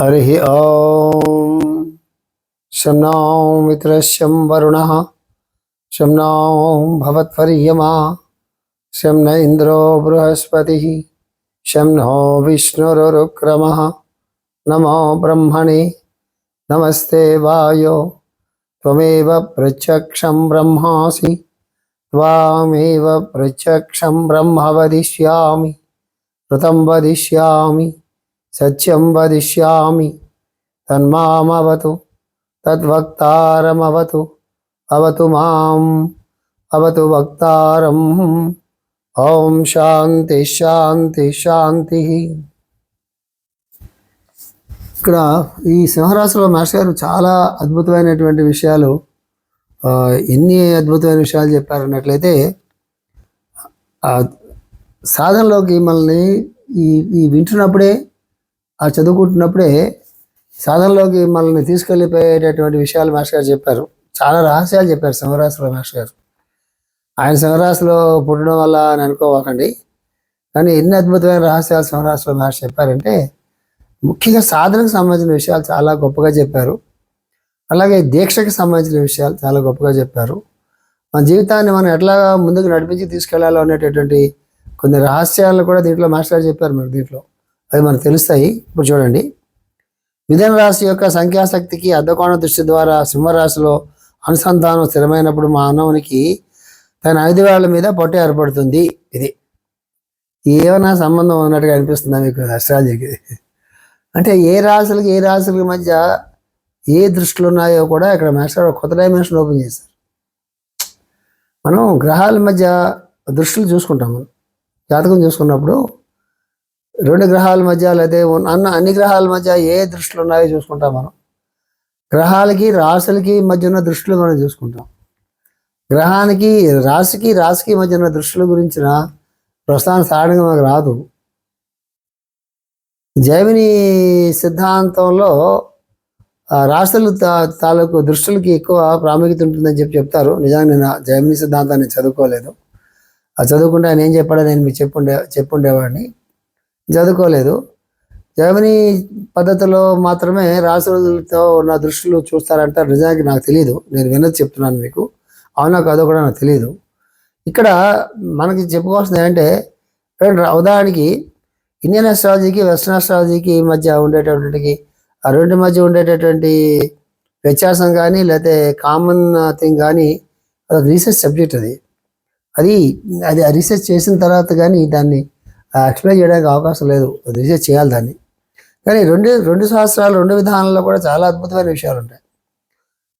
हरिः ॐ शं नो मित्रश्यं वरुणः। शं नो शं न इन्द्रो बृहस्पतिः। शं नो विष्णुरुक्रमः नमो ब्रह्मणे। नमस्ते वायो। त्वमेव प्रत्यक्षं ब्रह्मासि। प्रत्यक्षं ब्रह्म वदिष्यामि। ऋतं वदिष्यामि। సత్యం వదిష్యామి. తన్మామవతు తద్వక్తారమవతు అవతు మాం అవతు వక్తారం. ఓం శాంతి శాంతి శాంతి. ఇక్కడ ఈ సింహరాశిలో మాస్టర్ గారు చాలా అద్భుతమైనటువంటి విషయాలు ఎన్ని అద్భుతమైన విషయాలు చెప్పారన్నట్లయితే సాధనలోకి మిమ్మల్ని ఈ ఈ వింటున్నప్పుడే ఆ చదువుకుంటున్నప్పుడే సాధనలోకి మనల్ని తీసుకెళ్ళిపోయేటటువంటి విషయాలు మాస్టర్ గారు చెప్పారు. చాలా రహస్యాలు చెప్పారు సింహరాశిలో మాస్టర్ గారు. ఆయన సింహరాశిలో పుట్టడం వల్ల అని అనుకోవాకండి. కానీ ఎన్ని అద్భుతమైన రహస్యాలు సింహరాశిలో మాస్టర్ చెప్పారంటే ముఖ్యంగా సాధనకు సంబంధించిన విషయాలు చాలా గొప్పగా చెప్పారు. అలాగే దీక్షకు సంబంధించిన విషయాలు చాలా గొప్పగా చెప్పారు. మన జీవితాన్ని మనం ఎట్లా ముందుకు నడిపించి తీసుకెళ్ళాలో అనేటటువంటి కొన్ని రహస్యాలను కూడా దీంట్లో మాస్టర్ గారు చెప్పారు మీరు దీంట్లో. అవి మనకు తెలుస్తాయి. ఇప్పుడు చూడండి. మిథున రాశి యొక్క సంఖ్యాశక్తికి అర్ధకోణ దృష్టి ద్వారా సింహరాశిలో అనుసంధానం స్థిరమైనప్పుడు మానవునికి తన ఐదు వేళ్ళ మీద పొట్ట ఏర్పడుతుంది. ఇది ఏమైనా సంబంధం ఉన్నట్టుగా అనిపిస్తుందా మీకు అస్ట్రాలజీకి అంటే ఏ రాశులకి ఏ రాశులకి మధ్య ఏ దృష్టిలు ఉన్నాయో కూడా ఇక్కడ మాస్టర్ కొత్త డైమెన్షన్ ఓపెన్ చేశారు. మనం గ్రహాల మధ్య దృష్టిలు చూసుకుంటాం మనం. జాతకం చూసుకున్నప్పుడు రెండు గ్రహాల మధ్య లేదా అన్న అన్ని గ్రహాల మధ్య ఏ దృష్టిలు ఉన్నాయో చూసుకుంటాం మనం. గ్రహాలకి రాశులకి మధ్య ఉన్న దృష్టిలు మనం చూసుకుంటాం. గ్రహానికి రాశికి రాశికి మధ్య ఉన్న దృష్టిల గురించిన ప్రస్తుతానికి సాడంగా మనకు రాదు. జైమిని సిద్ధాంతంలో ఆ తా- తాలూకు దృష్టిలకి ఎక్కువ ప్రాముఖ్యత ఉంటుందని చెప్పి చెప్తారు. నిజంగా నేను జైమిని సిద్ధాంతాన్ని చదువుకోలేదు. ఆ చదువుకుంటే ఆయన ఏం చెప్పాడో నేను మీకు చెప్పుండే చెప్పుండేవాడిని. చదువుకోలేదు. జర్మనీ పద్ధతిలో మాత్రమే రాసులతో ఉన్న దృష్టిలో చూస్తారంటే నిజానికి నాకు తెలియదు నేను విన్నది చెప్తున్నాను మీకు. అవునా కాదో కూడా నాకు తెలియదు ఇక్కడ మనకి చెప్పుకోవాల్సింది ఏంటంటే ఉదాహరణకి ఇండియన్ అస్ట్రాలజీకి వెస్ట్రన్ అస్ట్రాలజీకి మధ్య ఉండేటటువంటి ఆ రెండు మధ్య ఉండేటటువంటి వ్యత్యాసం కానీ లేకపోతే కామన్ థింగ్ కానీ అది రీసెర్చ్ సబ్జెక్ట్ అది. అది అది రీసెర్చ్ చేసిన తర్వాత కానీ దాన్ని ఎక్స్ప్లెయిన్ చేయడానికి అవకాశం లేదు. రీసెర్చ్ చేయాలి దాన్ని. కానీ రెండు రెండు శాస్త్రాలు రెండు విధానాల్లో కూడా చాలా అద్భుతమైన విషయాలు ఉంటాయి.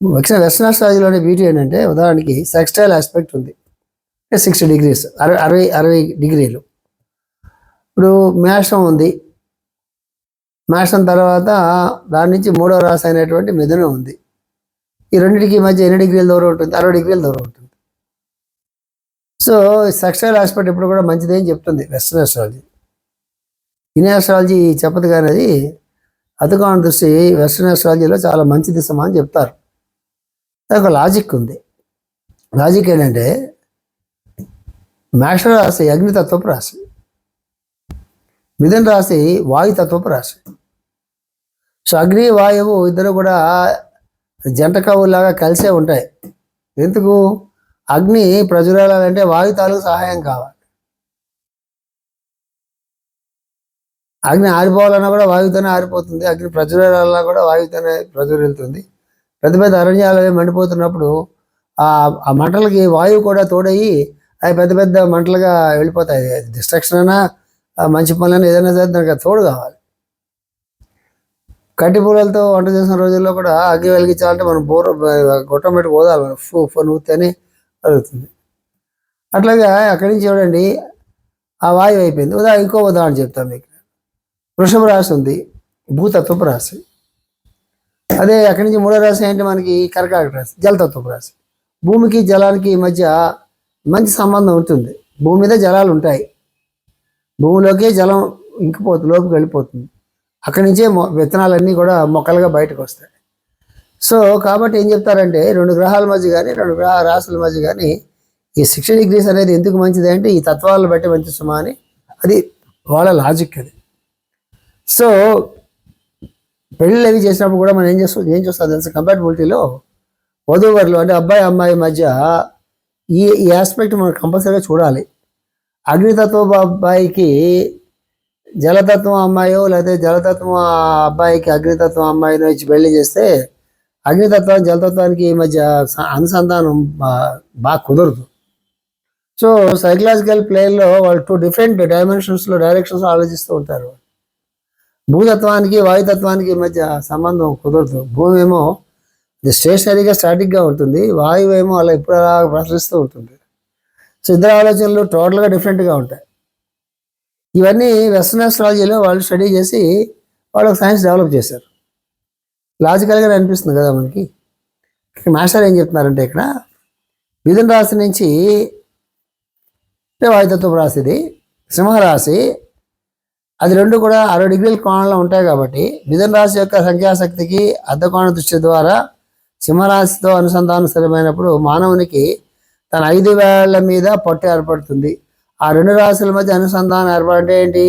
ముఖ్యంగా వెస్టర్న్ అస్ట్రాలజీలోని బ్యూటీ ఏంటంటే ఉదాహరణకి సెక్స్టైల్ ఆస్పెక్ట్ ఉంది. సిక్స్టీ డిగ్రీస్ అరవై అరవై అరవై డిగ్రీలు. ఇప్పుడు మేషం ఉంది. మేషం తర్వాత దాని నుంచి మూడో రాశి అయినటువంటి మిథునం ఉంది. ఈ రెండింటికి మధ్య ఎన్ని డిగ్రీల దూరం ఉంటుంది? అరవై డిగ్రీల దూరం ఉంటుంది. సో సెక్స్టైల్ ఆస్పెక్ట్ ఇప్పుడు కూడా మంచిదే అని చెప్తుంది? వెస్ట్రన్ ఆస్ట్రాలజీ ఇన్ ఆస్ట్రాలజీ చెప్పదు కానీ అది అతుకాన దృష్టి వెస్ట్రన్ ఆస్ట్రాలజీలో చాలా మంచి దిశమా అని చెప్తారు. దానికి ఒక లాజిక్ ఉంది. లాజిక్ ఏంటంటే మేష రాశి అగ్నితత్వపు రాశి. మిథున రాశి వాయుతత్వపు రాశి. సో అగ్ని వాయువు ఇద్దరు కూడా జంట కవులాగా కలిసే ఉంటాయి. ఎందుకు? అగ్ని ప్రజ్వలాలంటే వాయు తాలూకు సహాయం కావాలి. అగ్ని ఆరిపోవాలన్నా కూడా వాయువుతోనే ఆరిపోతుంది. అగ్ని ప్రజ్వలాలన్నా కూడా వాయుతోనే ప్రజ్వరిల్లుతుంది పెద్ద పెద్ద అరణ్యాలు మండిపోతున్నప్పుడు ఆ ఆ మంటలకి వాయువు కూడా తోడయ్యి అవి పెద్ద పెద్ద మంటలుగా వెళ్ళిపోతాయి. డిస్ట్రక్షన్ అయినా మంచి పనులైనా ఏదైనా సరే దానికి తోడు కావాలి. కట్టి పూలతో వంట చేసిన రోజుల్లో కూడా అగ్గి వెలిగించాలంటే మనం బోర్ గొట్టం పెట్టి పోదాలి మనం. ఫూ ఫూ జరుగుతుంది అట్లాగా అక్కడి నుంచి చూడండి ఆ వాయువు అయిపోయింది. ఉదా ఇంకో ఉదాహరణ చెప్తాను మీకు. వృషభ రాశి ఉంది భూతత్వపు రాశి. అదే అక్కడి నుంచి మూడో రాశి ఏంటి మనకి? కర్కాటక రాశి జలతత్వపు రాశి. భూమికి జలానికి మధ్య మంచి సంబంధం ఉంటుంది. భూమి మీద జలాలు ఉంటాయి. భూమిలోకే జలం ఇంకిపోతుంది లోపు వెళ్ళిపోతుంది. అక్కడి నుంచే మొ- విత్తనాలన్నీ కూడా మొక్కలుగా బయటకు వస్తాయి. సో కాబట్టి ఏం చెప్తారంటే రెండు గ్రహాల మధ్య కానీ రెండు గ్రహ రాశుల మధ్య కానీ ఈ సిక్స్టీ డిగ్రీస్ అనేది ఎందుకు మంచిది అంటే ఈ తత్వాలను బట్టి మంచి సుమా అని. అది వాళ్ళ లాజిక్ అది. సో పెళ్ళిళ్ళు అవి చేసినప్పుడు కూడా మనం ఏం చేస్తాం ఏం చూస్తాం తెలుసు? కంపాటబిలిటీలో వధూవరులు అంటే అబ్బాయి అమ్మాయి మధ్య ఈ ఈ ఆస్పెక్ట్ మనం కంపల్సరీగా చూడాలి. అగ్నితత్వ అబ్బాయికి జలతత్వం అమ్మాయో లేకపోతే జలతత్వం ఆ అబ్బాయికి అగ్నితత్వం అమ్మాయినో ఇచ్చి పెళ్ళి చేస్తే అగ్నితత్వం జలతత్వానికి ఈ మధ్య అనుసంధానం బాగా కుదరదు. సో సైకలాజికల్ ప్లేన్లో వాళ్ళు టూ డిఫరెంట్ డైమెన్షన్స్లో డైరెక్షన్స్ ఆలోచిస్తూ ఉంటారు. భూతత్వానికి వాయుతత్వానికి ఈ మధ్య సంబంధం కుదరదు. భూమి ఏమో స్టేషనరీగా స్టాటిక్గా ఉంటుంది. వాయువు ఏమో అలా ఇప్పుడు అలా ప్రసరిస్తూ ఉంటుంది. సో ఇద్దరు ఆలోచనలు టోటల్గా డిఫరెంట్గా ఉంటాయి. ఇవన్నీ వెస్ట్రన్ ఆస్ట్రాలజీలో వాళ్ళు స్టడీ చేసి వాళ్ళు సైన్స్ డెవలప్ చేశారు. లాజికల్గా అనిపిస్తుంది కదా మనకి. ఇక్కడ మాస్టర్ ఏం చెప్తున్నారంటే ఇక్కడ మిథున రాశి నుంచి అంటే వాయుతత్వం రాశిది సింహరాశి అది రెండు కూడా అరవై డిగ్రీల కోణంలో ఉంటాయి కాబట్టి మిథున రాశి యొక్క సంఖ్యాశక్తికి అర్ధకోణ దృష్టి ద్వారా సింహరాశితో అనుసంధానం స్థిరమైనప్పుడు మానవునికి తన ఐదు వేళ్ళ మీద పట్టు ఏర్పడుతుంది. ఆ రెండు రాశుల మధ్య అనుసంధానం ఏర్పడంటే ఏంటి?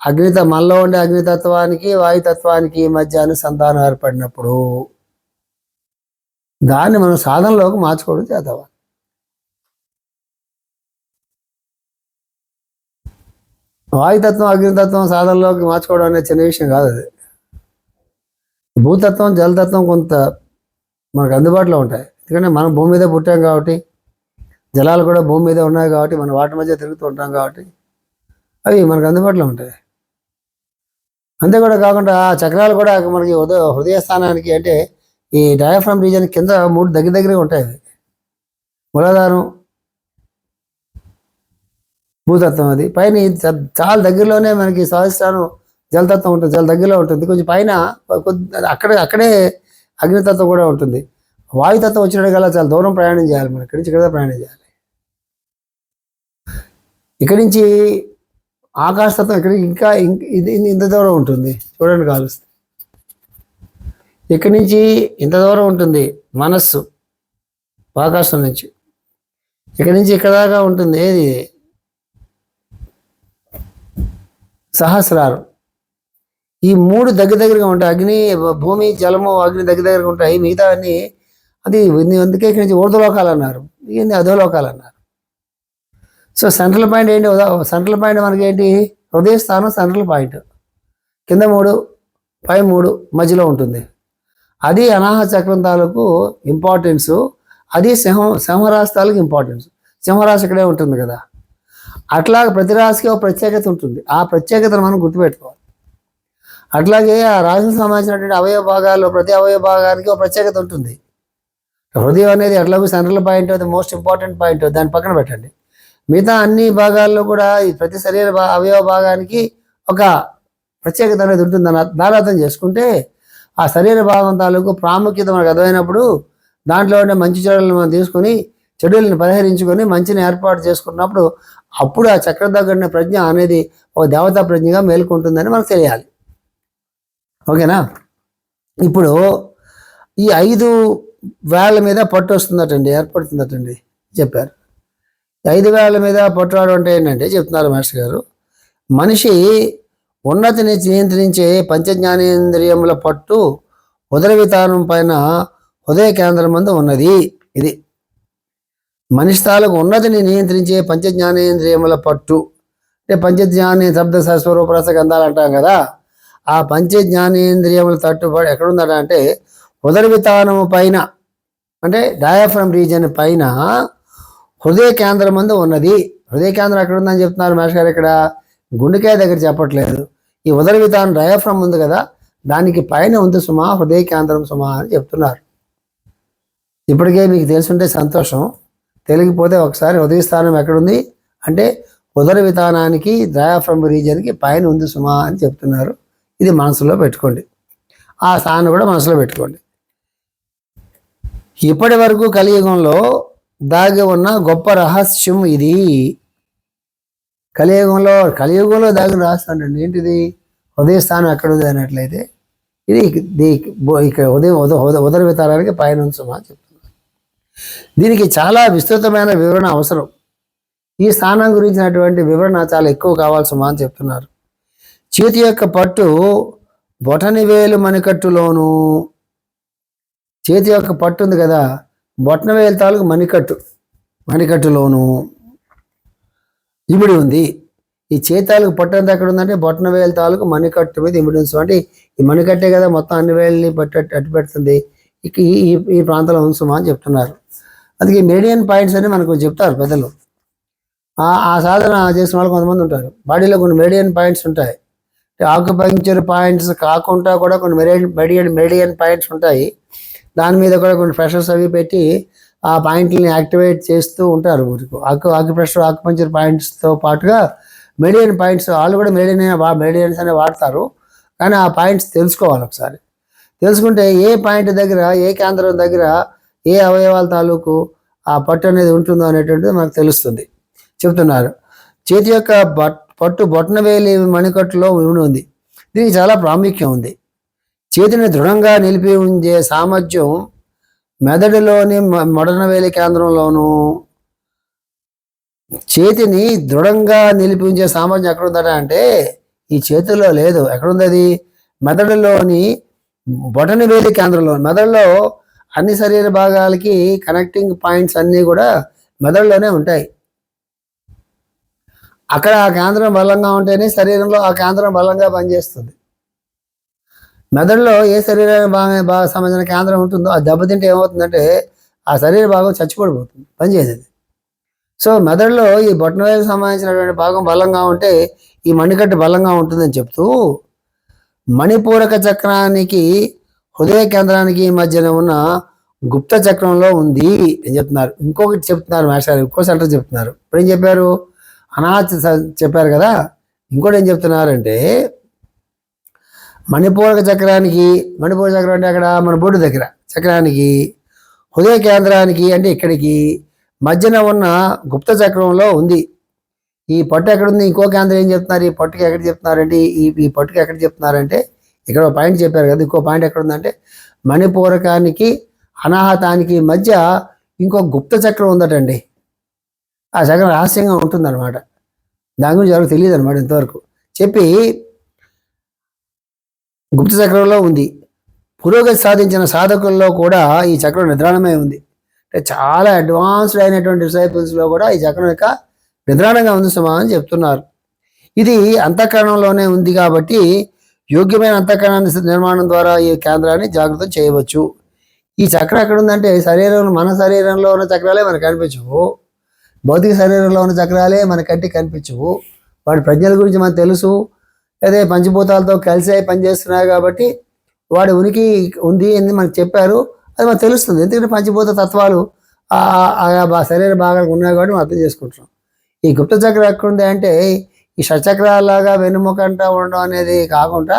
అగ్నిత మనలో ఉండే అగ్నితత్వానికి వాయుతత్వానికి మధ్య అనుసంధానం ఏర్పడినప్పుడు దాన్ని మనం సాధనలోకి మార్చుకోవడం చేద్దాం వాయుతత్వం అగ్నితత్వం సాధనలోకి మార్చుకోవడం అనేది చిన్న విషయం కాదు అది. భూతత్వం జలతత్వం కొంత మనకు అందుబాటులో ఉంటాయి. ఎందుకంటే మనం భూమి మీద పుట్టాం కాబట్టి జలాలు కూడా భూమి మీద ఉన్నాయి కాబట్టి మనం వాటి మధ్య తిరుగుతూ ఉంటాం కాబట్టి అవి మనకు అందుబాటులో ఉంటాయి. అంతే కూడా కాకుండా ఆ చక్రాలు కూడా మనకి హృదయ హృదయ స్థానానికి అంటే ఈ డయాఫ్రమ్ రీజన్ కింద మూడు దగ్గర దగ్గరే ఉంటాయి అవి. మూలాధారం భూతత్వం అది. పైన చాలా దగ్గరలోనే మనకి సహస్రాను జలతత్వం ఉంటుంది చాలా దగ్గరలో ఉంటుంది. కొంచెం పైన అక్కడ అక్కడే అగ్నితత్వం కూడా ఉంటుంది. వాయుతత్వం వచ్చినట్టుకల్లా చాలా దూరం ప్రయాణం చేయాలి మనం ఇక్కడి నుంచి ఇక్కడ ప్రయాణం చేయాలి. ఇక్కడి నుంచి ఆకాశతత్వం ఇక్కడికి ఇంకా ఇంక- ఇది ఇంత దూరం ఉంటుంది. చూడండి కాలుస్తే ఇక్కడి నుంచి ఇంత దూరం ఉంటుంది మనస్సు ఆకాశం నుంచి. ఇక్కడి నుంచి ఇక్కడ దాకా ఉంటుంది ఏది? సహస్రారం. ఈ మూడు దగ్గర దగ్గరగా ఉంటాయి. అగ్ని భూమి జలము అగ్ని దగ్గర దగ్గరగా ఉంటాయి. మిగతా అన్ని అది అందుకే ఇక్కడి నుంచి ఊర్ధలోకాలు అన్నారు. ఇవన్నీ అధోలోకాలు అన్నారు. సో సెంట్రల్ పాయింట్ ఏంటి? సెంట్రల్ పాయింట్ మనకి ఏంటి హృదయ స్థానం సెంట్రల్ పాయింట్ కింద మూడు పై మూడు మధ్యలో ఉంటుంది. అది అనాహ చక్రం తాలూకు ఇంపార్టెన్స్ అది సింహం సింహరాశి తాలూకు ఇంపార్టెన్స్ సింహరాశి ఇక్కడే ఉంటుంది కదా. అట్లా ప్రతి రాశికి ఒక ప్రత్యేకత ఉంటుంది. ఆ ప్రత్యేకతను మనం గుర్తుపెట్టుకోవాలి. అట్లాగే ఆ రాశికి సంబంధించినటువంటి అవయవ భాగాల్లో ప్రతి అవయవ భాగానికి ఒక ప్రత్యేకత ఉంటుంది. హృదయం అనేది ఎట్లాగో సెంట్రల్ పాయింట్ అది మోస్ట్ ఇంపార్టెంట్ పాయింట్ దాని పక్కన పెట్టండి. మిగతా అన్ని భాగాల్లో కూడా ఈ ప్రతి శరీర భా- అవయవ భాగానికి ఒక ప్రత్యేకత అనేది ఉంటుందని దాని అర్థం చేసుకుంటే ఆ శరీర భాగం తాలూకు ప్రాముఖ్యత మనకు అర్థమైనప్పుడు దాంట్లో ఉండే మంచి చెడులను మనం తీసుకొని చెడులను పరిహరించుకొని మంచిని ఏర్పాటు చేసుకున్నప్పుడు అప్పుడు ఆ చక్ర దగ్గర ప్రజ్ఞ అనేది ఒక దేవతా ప్రజ్ఞగా మేల్కొంటుందని మనకు తెలియాలి. ఓకేనా? ఇప్పుడు ఈ ఐదు వేళ్ళ మీద పట్టు వస్తుందటండి ఏర్పడుతుందటండి చెప్పారు. ఐదు వేళ్ళ మీద పట్టు అంటే ఏంటంటే చెప్తున్నారు మాస్టర్ గారు మనిషి ఉన్నతిని నియంత్రించే పంచజ్ఞానేంద్రియముల పట్టు ఉదర వితానం పైన హృదయ కేంద్రం మందు ఉన్నది. ఇది మనిషి తాలకు ఉన్నతిని నియంత్రించే పంచజ్ఞానేంద్రియముల పట్టు. అంటే పంచజ్ఞాని శబ్ద సస్వరూపరస గంధాలు అంటాం కదా ఆ పంచజ్ఞానేంద్రియముల తట్టుబడి ఎక్కడుందట అంటే ఉదర విధానము పైన అంటే డయాఫ్రమ్ రీజన్ పైన హృదయ కేంద్రం ముందు ఉన్నది. హృదయ కేంద్రం ఎక్కడ ఉందని చెప్తున్నారు మహేష్ గారు ఇక్కడ? గుండెకాయ దగ్గర చెప్పట్లేదు. ఈ ఉదర విధానం డయాఫ్రమ్ ఉంది కదా దానికి పైన ఉంది సుమా హృదయ కేంద్రం సుమా అని చెప్తున్నారు. ఇప్పటికే మీకు తెలుసుంటే సంతోషం. తెలియకపోతే ఒకసారి హృదయ స్థానం ఎక్కడుంది అంటే ఉదర విధానానికి డయాఫ్రమ్ రీజియన్కి పైన ఉంది సుమా అని చెప్తున్నారు. ఇది మనసులో పెట్టుకోండి. ఆ స్థానం కూడా మనసులో పెట్టుకోండి. ఇప్పటి వరకు కలియుగంలో దాగి ఉన్న గొప్ప రహస్యం ఇది. కలియుగంలో కలియుగంలో దాగిన రహస్యం ఏంటిది? ఉదయ స్థానం ఎక్కడ ఉంది అన్నట్లయితే ఇది ఇక్కడ ఉదయం ఉద ఉదర వితారానికి పైన ఉంది అని చెప్తున్నారు దీనికి చాలా విస్తృతమైన వివరణ అవసరం. ఈ స్థానం గురించినటువంటి వివరణ చాలా ఎక్కువ కావాల్సమా అని చెప్తున్నారు. చేతి యొక్క పట్టు బొటని వేలు మణికట్టులోను. చేతి యొక్క పట్టు ఉంది కదా బొటన తాలూకు మణికట్టు మణికట్టులోను ఇమిడి ఉంది. ఈ చేతాలకు పట్టు ఎక్కడ ఉందంటే బొటన తాలూకు మణికట్టు మీద ఇమిడి ఉంది. అంటే ఈ మణికట్టే కదా మొత్తం అన్ని వేళ్ళని పట్టు అట్టు పెడుతుంది. ఇక ఈ ఈ- ప్రాంతంలో ఉంచుమా అని చెప్తున్నారు. అందుకే మీడియన్ పాయింట్స్ అని మనకు చెప్తారు పెద్దలు. ఆ సాధన చేసిన వాళ్ళు కొంతమంది ఉంటారు. బాడీలో కొన్ని మెడియన్ పాయింట్స్ ఉంటాయి. ఆక్యుపంక్చర్ పాయింట్స్ కాకుండా కూడా కొన్ని మెడియన్ మెడియన్ మెడియన్ పాయింట్స్ ఉంటాయి. దాని మీద కూడా కొన్ని ప్రెషర్స్ అవి పెట్టి ఆ పాయింట్లని యాక్టివేట్ చేస్తూ ఉంటారు ఊరికి. ఆకు ఆకుప్రెషర్ ఆకుపంచర్ పాయింట్స్తో పాటుగా మెడియన్ పాయింట్స్ వాళ్ళు కూడా మెడియన్ మెడియన్స్ అనే వాడతారు. కానీ ఆ పాయింట్స్ తెలుసుకోవాలి ఒకసారి. తెలుసుకుంటే ఏ పాయింట్ దగ్గర ఏ కేంద్రం దగ్గర ఏ అవయవాల తాలూకు ఆ పట్టు అనేది ఉంటుందో అనేటువంటిది మనకు తెలుస్తుంది. చెప్తున్నారు. చేతి యొక్క బట్ పట్టు బొట్టనవేలి మణికట్టులో ఉంది. దీనికి చాలా ప్రాముఖ్యం ఉంది. చేతిని దృఢంగా నిలిపి ఉంచే సామర్థ్యం మెదడులోని మొడన వేలి కేంద్రంలోనూ చేతిని దృఢంగా నిలిపి ఉంచే సామర్థ్యం ఎక్కడుందట అంటే ఈ చేతిలో లేదు. ఎక్కడుంది అది మెదడులోని బొటన వేలి కేంద్రంలో. మెదడులో అన్ని శరీర భాగాలకి కనెక్టింగ్ పాయింట్స్ అన్నీ కూడా మెదడులోనే ఉంటాయి. అక్కడ ఆ కేంద్రం బలంగా ఉంటేనే శరీరంలో ఆ కేంద్రం బలంగా పనిచేస్తుంది. మెదడులో ఏ శరీర భాగం బాగా సంబంధించిన కేంద్రం ఉంటుందో అది దెబ్బతింటే ఏమవుతుందంటే ఆ శరీర భాగం చచ్చిపడిపోతుంది పనిచేసేది సో మెదడులో ఈ బొట్టనవేలకు సంబంధించినటువంటి భాగం బలంగా ఉంటే ఈ మణికట్టు బలంగా ఉంటుందని చెప్తూ మణిపూరక చక్రానికి హృదయ కేంద్రానికి మధ్యన ఉన్న గుప్త చక్రంలో ఉంది అని చెప్తున్నారు. ఇంకొకటి చెప్తున్నారు మాస్టర్ ఇంకో సెంటర్ చెప్తున్నారు. ఇప్పుడు ఏం చెప్పారు? అనాథ స- చెప్పారు కదా? ఇంకోటి ఏం చెప్తున్నారంటే మణిపూరక చక్రానికి మణిపూర చక్రం అంటే అక్కడ మన బోర్డు దగ్గర. చక్రానికి హృదయ కేంద్రానికి అంటే ఇక్కడికి మధ్యన ఉన్న గుప్త చక్రంలో ఉంది. ఈ పట్టు ఎక్కడ ఉంది ఇంకో కేంద్రం ఏం చెప్తున్నారు? ఈ పట్టుకి ఎక్కడ చెప్తున్నారంటే ఈ ఈ పట్టుకి ఎక్కడ చెప్తున్నారంటే ఇక్కడ ఒక పాయింట్ చెప్పారు కదా ఇంకో పాయింట్ ఎక్కడ ఉందంటే మణిపూరకానికి అనాహతానికి మధ్య ఇంకో గుప్త చక్రం ఉందటండి. ఆ చక్రం రహస్యంగా ఉంటుందన్నమాట. దాని గురించి ఎవరికి తెలియదు అనమాట ఇంతవరకు. చెప్పి గుప్త చక్రంలో ఉంది. పురోగతి సాధించిన సాధకుల్లో కూడా ఈ చక్రం నిద్రాణమే ఉంది. అంటే చాలా అడ్వాన్స్డ్ అయినటువంటి డిసైపుల్స్లో కూడా ఈ చక్రం యొక్క నిద్రాణంగా ఉంది సుమా అని చెప్తున్నారు. ఇది అంతఃకరణంలోనే ఉంది కాబట్టి యోగ్యమైన అంతఃకరణాన్ని నిర్మాణం ద్వారా ఈ కేంద్రాన్ని జాగ్రత్త చేయవచ్చు. ఈ చక్రం ఎక్కడ ఉందంటే శరీరంలో మన శరీరంలో ఉన్న చక్రాలే మనకు కనిపించవు. భౌతిక శరీరంలో ఉన్న చక్రాలే మన కంటికి కనిపించవు. వాటి ప్రజ్ఞల గురించి మనకు తెలుసు. అదే పంచభూతాలతో కలిసి అయి పనిచేస్తున్నాయి కాబట్టి వాడి ఉనికి ఉంది అని మనకు చెప్పారు. అది మనకు తెలుస్తుంది. ఎందుకంటే పంచభూత తత్వాలు ఆ శరీర భాగాలకు ఉన్నాయి కాబట్టి మనం అర్థం చేసుకుంటున్నాం. ఈ గుప్త చక్రం ఎక్కడుంది అంటే ఈ షచక్రాలాగా వెన్నుముక అంటా ఉండడం అనేది కాకుండా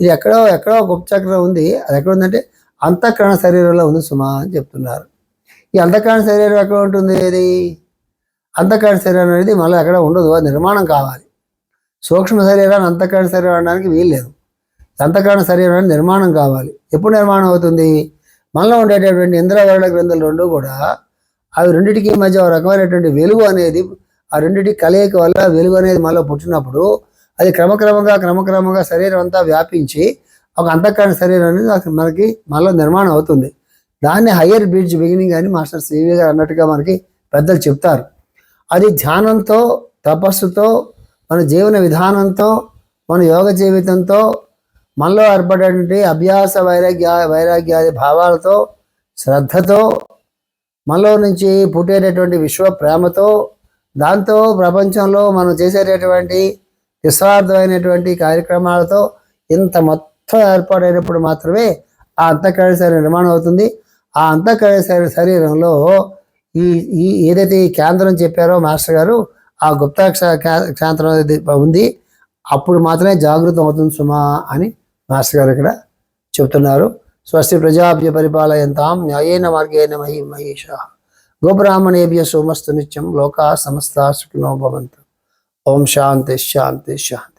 ఇది ఎక్కడో ఎక్కడో గుప్త చక్రం ఉంది. అది ఎక్కడ ఉందంటే అంతఃకరణ శరీరంలో ఉంది సుమా అని చెప్తున్నారు. ఈ అంతఃకరణ శరీరం ఎక్కడ ఉంటుంది? ఇది అంతఃకరణ శరీరం అనేది మళ్ళీ ఎక్కడ ఉండదు. అది నిర్మాణం కావాలి. సూక్ష్మ శరీరాన్ని అంతఃకరణ శరీరం అనడానికి వీల్లేదు అంతఃకరణ శరీరాన్ని నిర్మాణం కావాలి. ఎప్పుడు నిర్మాణం అవుతుంది? మనలో ఉండేటటువంటి ఇంద్రవర్ణ గ్రంథులు రెండు కూడా అవి రెండింటికి మధ్య ఒక రకమైనటువంటి వెలుగు అనేది ఆ రెండింటి కలయిక వల్ల వెలుగు అనేది మనలో పుట్టినప్పుడు అది క్రమక్రమంగా క్రమక్రమంగా శరీరం అంతా వ్యాపించి ఒక అంతఃకరణ శరీరం అనేది మనకి మనలో నిర్మాణం అవుతుంది. దాన్ని హయ్యర్ బ్రిడ్జ్ బిగినింగ్ అని మాస్టర్ సివి గారు అన్నట్టుగా మనకి పెద్దలు చెప్తారు. అది ధ్యానంతో తపస్సుతో మన జీవన విధానంతో మన యోగ జీవితంతో మనలో ఏర్పడేటువంటి అభ్యాస వైరాగ్య వైరాగ్యాది భావాలతో శ్రద్ధతో మనలో నుంచి పుట్టేటటువంటి విశ్వ ప్రేమతో దాంతో ప్రపంచంలో మనం చేసేటటువంటి నిస్వార్థమైనటువంటి కార్యక్రమాలతో ఇంత మొత్తం ఏర్పాటైనప్పుడు మాత్రమే ఆ అంతఃకరణ శరీరం నిర్మాణం అవుతుంది. ఆ అంతఃకరణ శరీరంలో ఈ ఈ ఏదైతే ఈ కేంద్రం చెప్పారో మాస్టర్ గారు ఆ గుప్తాక్ష క్షాంతరం ఉంది. అప్పుడు మాత్రమే జాగృతం అవుతుంది సుమా అని మాస్టర్ గారు ఇక్కడ చెప్తున్నారు. స్వస్తి ప్రజాభ్య పరిపాలయంతాం న్యాయేన మార్గేణ మహి మహేష. గోబ్రాహ్మణేభ్య సోమస్తు నిత్యం లోకా సమస్త సుఖినో భవంతు. ఓం శాంతి శాంతి శాంతి.